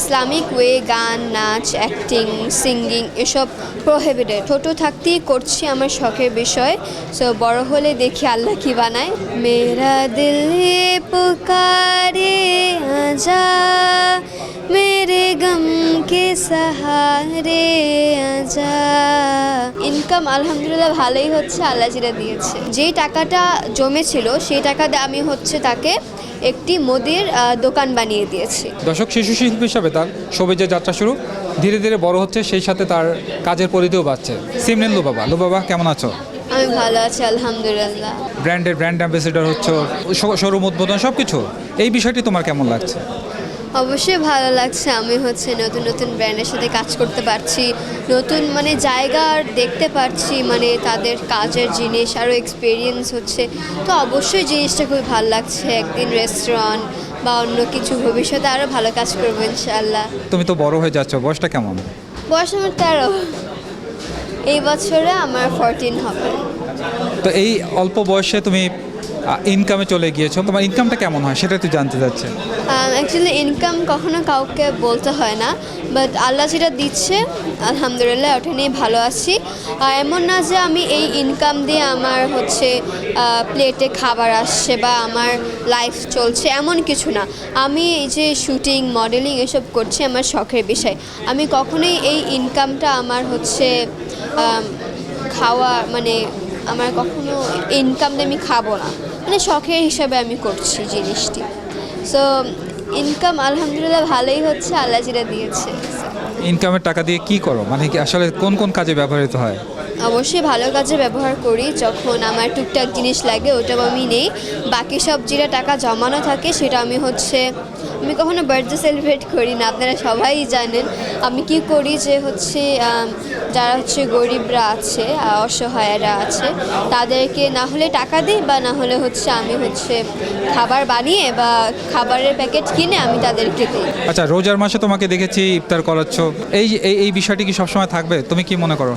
Islamic, way, গান, নাচ, acting, singing এসব প্রহেবিটেড। ছোটো থাকতেই করছি আমার শখের বিষয়। সো বড় হলে দেখি আল্লাহ কি বানায়। মেরা দিলে পুকারে আজা, মেরে গম কে সাহারে আজা। ইনকাম আলহামদুলিল্লাহ ভালোই হচ্ছে, আল্লাহ জিরা দিয়েছে। যেই টাকাটা জমেছিল, সেই টাকা আমি হচ্ছে তাকে একটি মোদির দোকান বানিয়ে দিয়েছি। দর্শক শিশু শিল্পী হিসাবে তার সবিজের যাত্রা শুরু। ধীরে ধীরে বড় হচ্ছে সেই সাথে তার কাজের পরিধিও বাড়ছে। সিমনেন লুবাবা লুবাবা কেমন আছো? আমি ভালো আছি আলহামদুলিল্লাহ। ব্র্যান্ডের ব্র্যান্ড অ্যাম্বাসেডর হচ্ছে শোরুম উদ্বোধন সব কিছু এই বিষয়টি তোমার কেমন লাগছে? অবশ্যই ভালো লাগছে। আমি হচ্ছে নতুন নতুন ব্র্যান্ডের সাথে কাজ করতে পারছি। নতুন মানে জায়গা আর দেখতে পারছি মানে তাদের কাজের জিনিস আরও এক্সপিরিয়েন্স হচ্ছে। তো অবশ্যই জিনিসটা খুবই ভালো লাগছে। একদিন রেস্টুরেন্ট বা অন্য কিছু ভবিষ্যতে আরও ভালো কাজ করব ইনশাআল্লাহ। তুমি তো বড় হয়ে যাচ্ছ বয়সটা কেমন? বয়স আমার তেরো। এই বছরে আমার ফোরটিন হবে। তো এই অল্প বয়সে তুমি ইনকামে চলে গিয়েছো, তোমার ইনকামটা কেমন হয় সেটা তুই জানতে চাচ্ছে। অ্যাকচুয়ালি ইনকাম কখনো কাউকে বলতে হয় না বাট আল্লাহ যেটা দিচ্ছে, আলহামদুলিল্লাহ, ওটা নিয়ে ভালো আছি। আর এমন না যে আমি এই ইনকাম দিয়ে আমার হচ্ছে প্লেটে খাবার আসছে বা আমার লাইফ চলছে, এমন কিছু না। আমি এই যে শুটিং মডেলিং এসব করছি আমার শখের বিষয়। আমি কখনোই এই ইনকামটা আমার হচ্ছে খাওয়া মানে আমার কখনো ইনকাম দিয়ে আমি খাব না। মানে শখের হিসাবে আমি করছি জিনিসটি। সো ইনকাম আলহামদুলিল্লাহ ভালোই হচ্ছে আল্লাহ যেটা দিয়েছে। ইনকামের টাকা দিয়ে কি করো? মানে কি আসলে কোন কোন কাজে ব্যবহৃত হয়? অবশ্যই ভালো কাজে ব্যবহার করি। যখন আমার টুকটাক জিনিস লাগে ওটাও আমি নেই। বাকি সব যেটা টাকা জমানো থাকে সেটা আমি হচ্ছে আমি কখনো বার্থডে সেলিব্রেট করি না আপনারা সবাই জানেন। আমি কি করি যে হচ্ছে যারা হচ্ছে গরিবরা আছে অসহায়রা আছে, তাদেরকে না হলে টাকা দিই বা না হলে হচ্ছে আমি হচ্ছে খাবার বানিয়ে বা খাবারের প্যাকেট কিনে আমি তাদেরকে দিই। আচ্ছা রোজার মাসে তোমাকে দেখেছি ইফতার করাচ্ছ। এই এই বিষয়টি কি সবসময় থাকবে? তুমি কি মনে করো?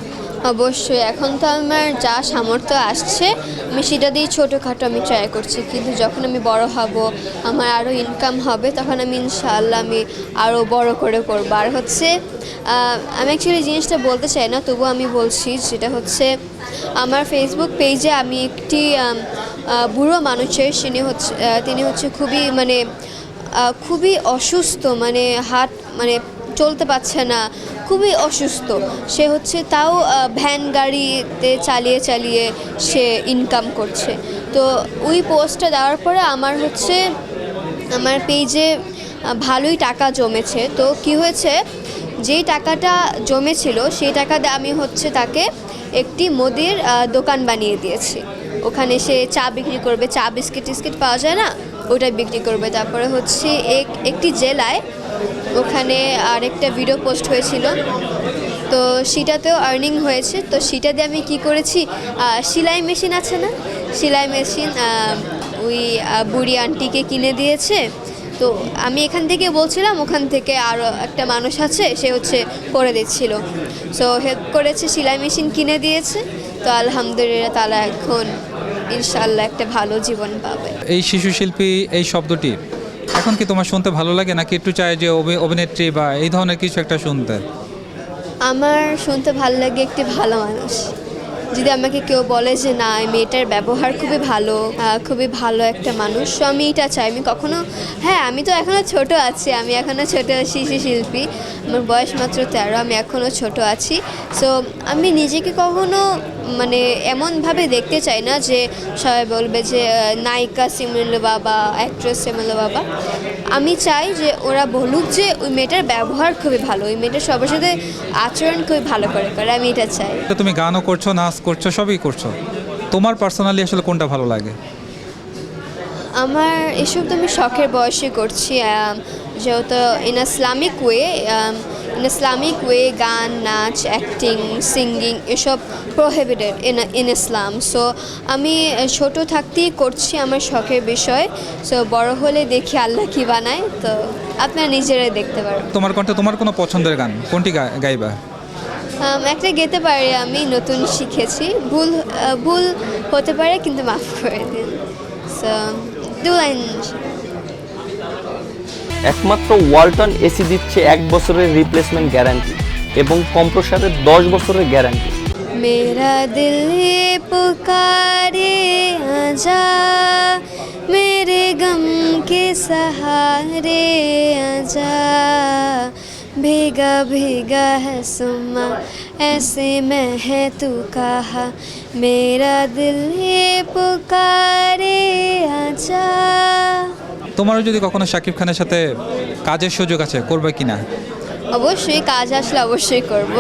অবশ্যই, এখন তো আমার যা সামর্থ্য আসছে, আমি সেটা দিয়ে ছোটোখাটো আমি ট্রাই করছি। কিন্তু যখন আমি বড় হব, আমার আরও ইনকাম হবে, তখন আমি ইনশাআল্লাহ আমি আরও বড় করে করব। আর হচ্ছে আমি অ্যাকচুয়ালি জিনিসটা বলতে চাই না, তবুও আমি বলছি যেটা হচ্ছে, আমার ফেসবুক পেজে আমি একটি বুড়ো মানুষের তিনি হচ্ছে তিনি হচ্ছে খুবই মানে খুবই অসুস্থ মানে হাট মানে চলতে পারছে না, খুবই অসুস্থ। সে হচ্ছে তাও ভ্যান গাড়িতে চালিয়ে চালিয়ে সে ইনকাম করছে। তো ওই পোস্টটা দেওয়ার পরে আমার হচ্ছে, আমার পেজে ভালোই টাকা জমেছে। তো কি হয়েছে, যেই টাকাটা জমেছিল, সেই টাকা আমি হচ্ছে তাকে একটি মুদির দোকান বানিয়ে দিয়েছি। ওখানে সে চা বিক্রি করবে, চা বিস্কিট টিস্কিট পাওয়া যায় না? ওটা বিক্রি করবে। তারপরে হচ্ছে এক, একটি জেলায় ওখানে আরেকটা ভিডিও পোস্ট হয়েছিল। তো সেটাতেও আর্নিং হয়েছে। তো সেটা দিয়ে আমি কি করেছি? সেলাই মেশিন আছে না? সেলাই মেশিন ওই বুড়ি আন্টিকে কিনে দিয়েছে। তো আমি এখান থেকে বলছিলাম, ওখান থেকে আরও একটা মানুষ আছে, সে হচ্ছে করে দিচ্ছিল। সো হেল্প করেছে, সেলাই মেশিন কিনে দিয়েছে। তো আলহামদুলিল্লাহ তারা এখন ইনশাল্লাহ একটা ভালো জীবন পাবে। এই শিশু শিল্পী এই শব্দটি এখন কি তোমার শুনতে ভালো লাগে নাকি একটু চাই যে অভি- অভিনেত্রী বা এই ধরনের কিছু একটা শুনতে? আমার শুনতে ভালো লাগে একটি ভালো মানুষ। যদি আমাকে কেউ বলে যে, না, এই মেয়েটার ব্যবহার খুবই ভালো খুবই ভালো একটা মানুষ, তো আমি এটা চাই। আমি কখনো হ্যাঁ আমি তো এখনও ছোট আছি, আমি এখনও ছোট শিশু শিল্পী। আমার বয়স মাত্র তেরো, আমি এখনও ছোট আছি। সো আমি নিজেকে কখনো মানে এমনভাবে দেখতে চাই না যে সবাই বলবে যে নায়িকা সিমরুল বাবা অ্যাক্ট্রেস সিমরুল বাবা। আমি চাই যে ওরা বলুক যে ওই মেয়েটার ব্যবহার খুবই ভালো, ওই মেয়েটার সবার সাথে আচরণ খুবই ভালো করে করে, আমি এটা চাই। তুমি গানও করছ, নাচ করছ, সবই করছ। তোমার পার্সোনালি আসলে কোনটা ভালো লাগে? আমার এসব তো আমি শখের বয়সে করছি যেহেতু in Islamic way in Islamic way গান নাচ অ্যাক্টিং সিঙ্গিং এসব prohibited in in Islam so আমি ছোট থাকতেই করছি আমার শখের বিষয় সো বড় হলে দেখি আল্লাহ কি বানায় তো আপনারা নিজেরাই দেখতে পারবেন তোমার কণ্ঠে তোমার কোনো পছন্দের গান? কোনটি গাইবা? একটা গেতে পারি আমি নতুন শিখেছি। ভুল ভুল হতে পারে কিন্তু মাফ করে দিন। সো একমাত্র ওয়ালটন এসি দিচ্ছে এক বছরের রিপ্লেসমেন্ট গ্যারান্টি এবং কম্প্রসারের দশ বছরের গ্যারান্টি মেরা দিল পুকারে আজা মেরে গম কে সহারে আজা। भीगा भीगा है सुमा ऐसे में है तू कहा मेरा दिल ये पुकारे आजा তোমারও যদি কখনো শাকিব খানের সাথে কাজের সুযোগ আছে করবে কিনা অবশ্যই কাজ আসলে অবশ্যই করব